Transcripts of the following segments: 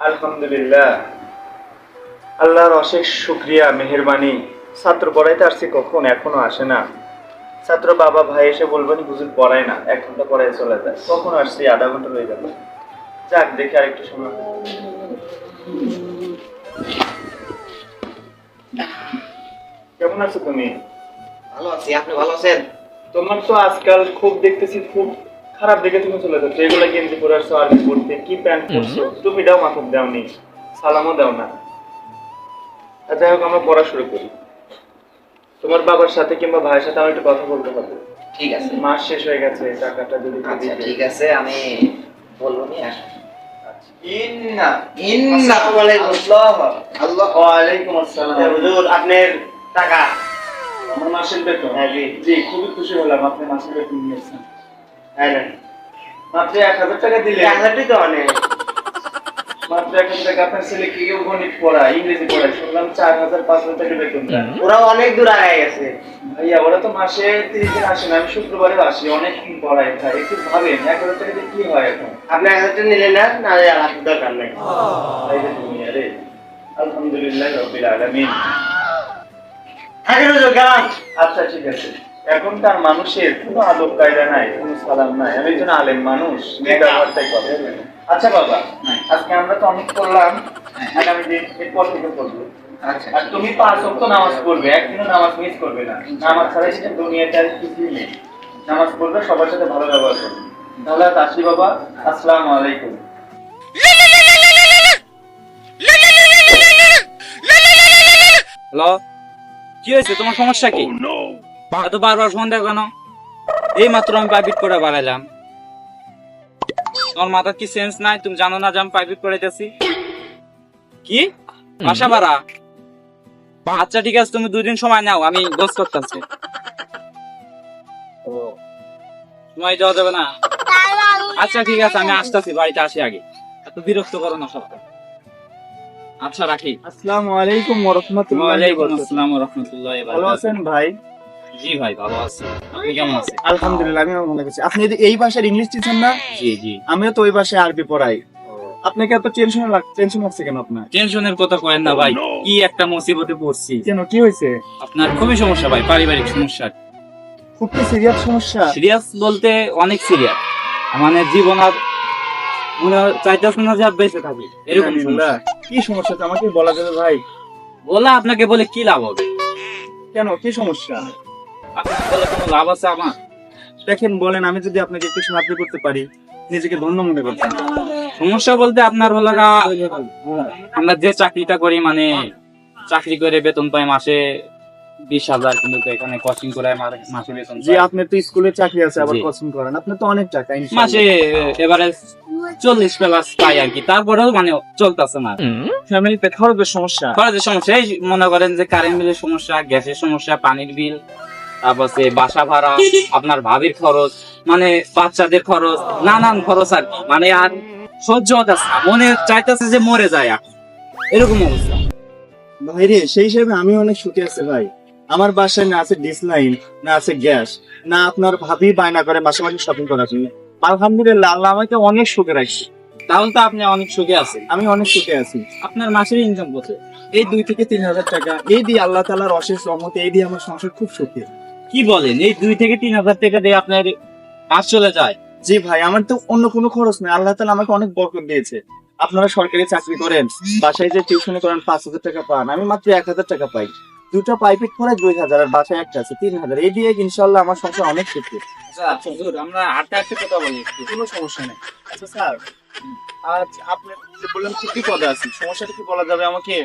আলহামদুলিল্লাহ। আল্লাহর অশেষ শুক্রিয়া মেহেরবানি। ছাত্র পড়াইতে আসছি কখন? এখনও আসে না। ছাত্র বাবা ভাই এসে বলবেন হুজুর পড়ায় না। এক ঘণ্টা পড়ায় চলে যায়। কখন আসছি? আধা ঘণ্টা হয়ে যাবে যাক দেখি আর একটু সময় কেমন আছো তুমি? ভালো আছি। আপনি ভালো আছেন? তোমার তো আজকাল খুব দেখতেছি খুব খারাপ দেখে তুমি চলে যাচ্ছ। এগুলো গেঞ্জি পরে আসছো? আর্মি পড়তে? কি প্যান্ট পরছো? তুমি দাও মাথক দাওনি সালামও দাও না। যাই হোক আমরা পড়া শুরু করি। তোমার বাবার সাথে কিংবা ভাইয়ের সাথে আমার একটু কথা বলতে হবে। ঠিক আছে। মাস শেষ হয়ে গেছে টাকাটা যদি আচ্ছা ঠিক আছে আমি বলব নি আসুন আচ্ছা। ইন্না। ইন্না আল্লাহ। আল্লাহ। ওয়ালাইকুম আসসালাম। হুজুর আপনার টাকা। আমার মাসের বেতন। হ্যাঁ, জি। জি খুবই খুশি হলাম আপনি মাসের বেতন নিয়েছেন। হ্যাঁ না মাত্র এক হাজার টাকা দিলে এক হাজারটি তো অনেক। মাত্র এক হাজার টাকা। আপনার ছেলে কি কেউ গণিত পড়ায় ইংরেজি পড়ায়? শুনলাম চার হাজার পাঁচ হাজার টাকা বেতন ওরা অনেক দূর আগে গেছে। ভাইয়া ওরা তো মাসে তিরিশ দিন আসে না। আমি শুক্রবারে আসি অনেক দিন পড়াই ভাই। একটু ভাবেন এক হাজার টাকা দিয়ে কি হয় এখন? আপনি এক নিলেন না না আর দরকার নেই। যে আলহামদুলিল্লাহ রবিল আলামিন। থাকেন আচ্ছা ঠিক আছে। এখনকার মানুষের কোনো আদব কায়দা নাই কোনো সালাম নাই। আমি একজন আলেম মানুষ ব্যবহারটাই করে আচ্ছা বাবা আজকে আমরা তো অনেক করলাম আগামী দিন এরপর থেকে করব আচ্ছা আর তুমি পাঁচ ওয়াক্ত নামাজ পড়বে একদিনও নামাজ মিস করবে না। নামাজ ছাড়া সেটা দুনিয়াতে আর কিছুই নেই। নামাজ পড়বে সবার সাথে ভালো ব্যবহার করবে। তাহলে আসি বাবা আসসালামু আলাইকুম। হ্যালো কি হয়েছে? তোমার সমস্যা কি? এত বারবার ফোন দেখো কেন? এই মাত্র আমি প্রাইভেট করে বাড়াইলাম তোমার মাথার কি সেন্স নাই? তুমি জানো না যে আমি প্রাইভেট করাইতেছি? কি? বাসা ভাড়া? আচ্ছা ঠিক আছে তুমি দুদিন সময় নাও আমি গোস করতেছি। ও। সময় দেওয়া যাবে না। আচ্ছা ঠিক আছে আমি আসতেছি বাড়িতে আসি আগে। এত বিরক্ত করো না সব আচ্ছা রাখি। আসসালামু আলাইকুম ওয়া রাহমাতুল্লাহি ওয়া বারাকাতুহু। আসসালাম ওয়া রাহমাতুল্লাহি ওয়া ভালো আছেন ভাই? জি ভাই ভালো আছি। আপনি কেমন আছেন? আলহামদুলিল্লাহ আমিও ভালো আছি। আপনি এই ভাষার ইংলিশ টিচার না জি জি। আমিও তো ওই ভাষায় আরবি পড়াই। আপনাকে এত টেনশন টেনশন লাগছে কেন আপনার? টেনশনের কথা কয়েন না ভাই কি একটা মুসিবতে পড়ছি। কেন কি হয়েছে? আপনার খুবই সমস্যা ভাই পারিবারিক সমস্যা। খুব কি সিরিয়াস সমস্যা। সিরিয়াস বলতে অনেক সিরিয়াস মানে জীবন আর মনে হয় চাইতেছে না যে বেঁচে থাকি এরকম। কি সমস্যা আমাকে বলা যাবে ভাই? বলে আপনাকে বলে কি লাভ হবে? কেন কি সমস্যা? আপনাকে বলে কোনো লাভ আছে আমার? দেখেন বলেন আমি যদি আপনাকে একটু সাহায্য করতে পারি নিজেকে ধন্য মনে করতাম সমস্যা বলতে আপনার হলো আমরা যে চাকরিটা করি মানে চাকরি করে বেতন পাই মাসে বিশ হাজার কিন্তু এখানে কোচিং করে মাসে বেতন যে পাই। আপনার তো স্কুলে চাকরি আছে আবার কোচিং করেন। আপনি তো অনেক টাকা মাসে এবারে চল্লিশ প্লাস পাই আর কি। তারপরেও মানে চলতেছে না। ফ্যামিলিতে খরচের সমস্যা। খরচের সমস্যা এই মনে করেন যে কারেন্ট বিলের সমস্যা গ্যাসের সমস্যা পানির বিল তারপর বাসা ভাড়া আপনার ভাবির খরচ মানে বাচ্চাদের খরচ নানান খরচ আর মানে আর সহ্য হতেছে মনে চাইতেছে যে মরে যায় এরকম অবস্থা। ভাই রে সেই হিসেবে আমি অনেক সুখে আছি ভাই। আমার বাসায় না আছে ডিসলাইন না আছে গ্যাস না আপনার ভাবি বায়না করে মাসে মাসে শপিং করার জন্য। আলহামদুলিল্লাহ আল্লাহ আমাকে অনেক সুখে রাখছে। তাহলে তো আপনি অনেক সুখে আছেন। আমি অনেক সুখে আছি। আপনার মাসের ইনকাম কত? এই দুই থেকে তিন হাজার টাকা এই দিয়ে আল্লাহ তালার অশেষ রহমতে এই দিয়ে আমার সংসার খুব সুখী। কি বলেন? এই দুই থেকে তিন হাজার টাকা দিয়ে আপনার মাস চলে যায়? জি ভাই আমার তো অন্য কোনো খরচ নেই। আল্লাহ তালা আমাকে অনেক বরকত দিয়েছে। আপনারা সরকারি চাকরি করেন বাসায় যে টিউশনে করেন পাঁচ হাজার টাকা পান। আমি মাত্র এক হাজার টাকা পাই। দুটো পাইপেট পরে দুই হাজার আর বাসায় একটা আছে তিন হাজার। এই দিয়ে ইনশাল্লাহ আমার সংসার অনেক সুখী। আচ্ছা হুজুর, আমরা হাঁটতে হাঁটতে কথা বলি কোনো সমস্যা নেই। আচ্ছা স্যার আজ আপনি বললেন কি বিপদে আছি সমস্যাটা কি বলা যাবে আমাকে?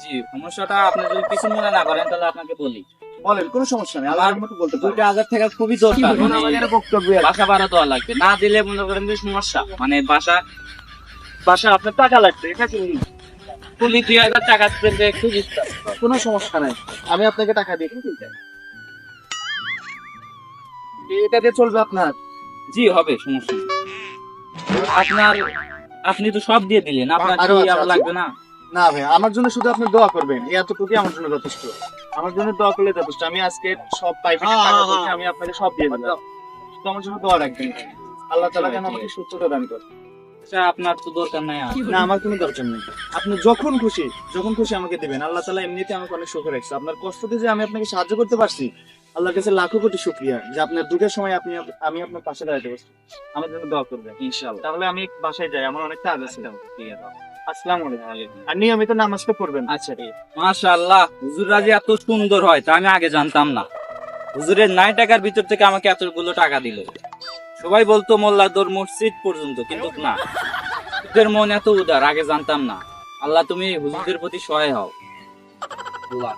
জি সমস্যাটা আপনি যদি কিছু মনে না করেন তাহলে আপনাকে বলি। বলেন কোনো সমস্যা নেই মতো বলতে দুইটা হাজার টাকা খুবই দরকার বক্তব্য বাসা ভাড়া দেওয়া লাগবে। না দিলে মনে করেন যে সমস্যা। মানে বাসা বাসা আপনার টাকা লাগবে এটা কি কুলি দুই হাজার টাকা পেতে খুব কোনো সমস্যা নাই আমি আপনাকে টাকা দিয়ে এটা দিয়ে চলবে আপনার? জি হবে সমস্যা আপনার আপনি তো সব দিয়ে দিলেন আপনার কি আছে, লাগবে না? না ভাই আমার জন্য শুধু আপনি দোয়া করবেন। এই এতটুকুই আমার জন্য যথেষ্ট। আমার জন্য দোয়া করলে যথেষ্ট। আমি আজকে সব হ্যাঁ, টাকা হ্যাঁ, হ্যাঁ। আমি আপনাকে সব দিয়ে দেবো শুধু আমার জন্য দোয়া রাখবেন। আল্লাহ তাআলা যেন আমাকে সুস্থতা দান করে আচ্ছা আপনার তো দরকার নাই না আমার কোনো দরকার নেই। আপনি যখন খুশি যখন খুশি আমাকে দিবেন। আল্লাহ তালা এমনিতে আমাকে অনেক সুখে রাখছে। আপনার কষ্টতে যে আমি আপনাকে সাহায্য করতে পারছি আল্লাহর কাছে লাখো কোটি শুক্রিয়া যে আপনার দুঃখের সময় আপনি আমি আপনার পাশে দাঁড়াতে পারছি। আমার জন্য দোয়া করবেন। ইনশাআল্লাহ। তাহলে আমি বাসায় যাই। আমার অনেক কাজ আছে। আসসালামু আলাইকুম। আর নিয়মিত নামাজটা পড়বেন। আচ্ছা ঠিক আছে। মাশাআল্লাহ হুজুররা যে এত সুন্দর হয় তা আমি আগে জানতাম না। হুজুরের নাই টাকার ভিতর থেকে আমাকে এতগুলো টাকা দিল। সবাই বলতো মোল্লাদোর মসজিদ পর্যন্ত কিন্তু না। হুজুরের মন এত উদার আগে জানতাম না। আল্লাহ তুমি হুজুরদের প্রতি সহায় হও। আল্লাহ।